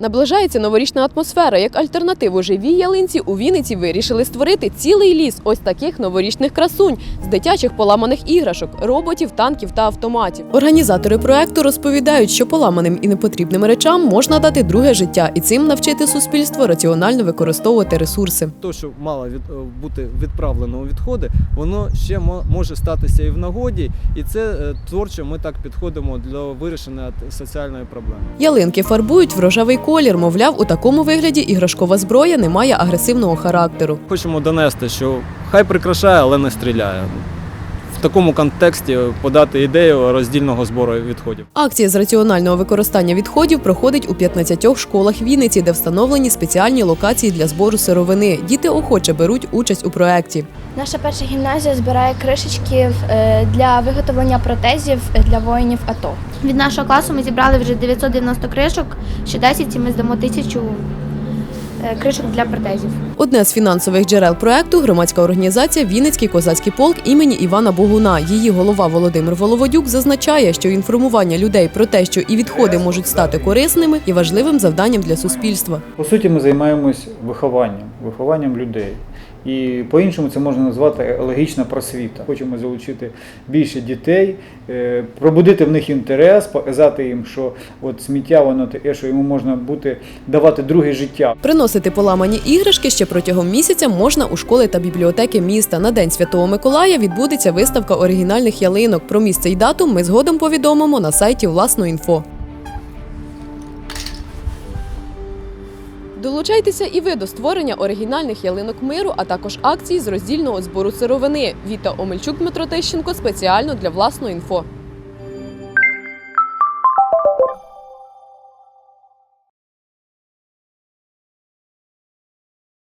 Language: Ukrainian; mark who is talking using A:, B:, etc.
A: Наближається новорічна атмосфера. Як альтернативу живій ялинці у Вінниці вирішили створити цілий ліс ось таких новорічних красунь з дитячих поламаних іграшок, роботів, танків та автоматів. Організатори проекту розповідають, що поламаним і непотрібним речам можна дати друге життя і цим навчити суспільство раціонально використовувати ресурси.
B: То, що мало від, е, бути відправлено у відходи, воно ще мо- може статися і в нагоді, і це е, творчо ми так підходимо для вирішення соціальної проблеми.
A: Ялинки фарбують в рожевий колір. Мовляв, у такому вигляді іграшкова зброя не має агресивного характеру.
B: Хочемо донести, що хай прикрашає, але не стріляє. В такому контексті подати ідею роздільного збору відходів.
A: Акція з раціонального використання відходів проходить у 15 школах Вінниці, де встановлені спеціальні локації для збору сировини. Діти охоче беруть участь у проєкті.
C: Наша перша гімназія збирає кришечки е, для виготовлення протезів для воїнів АТО.
D: Від нашого класу ми зібрали вже 990 кришок, ще 10 ми здамо тисячу
C: Кришок для протезів.
A: Одне з фінансових джерел проекту громадська організація Вінницький козацький полк імені Івана Богуна. Її голова Володимир Воловодюк зазначає, що інформування людей про те, що і відходи можуть стати корисними, є важливим завданням для суспільства.
E: По суті, ми займаємось вихованням, вихованням людей. І по-іншому це можна назвати екологічна просвіта. Хочемо залучити більше дітей, е, пробудити в них інтерес, показати їм, що от сміття воно таке, що йому можна бути давати друге життя.
A: Приносити поламані іграшки ще протягом місяця можна у школи та бібліотеки міста. На день Святого Миколая відбудеться виставка оригінальних ялинок. Про місце й дату ми згодом повідомимо на сайті власно інфо. Долучайтеся і ви до створення оригінальних ялинок миру, а також акцій з роздільного збору сировини. Віта Омельчук, Дмитро Тищенко спеціально для власного інфо.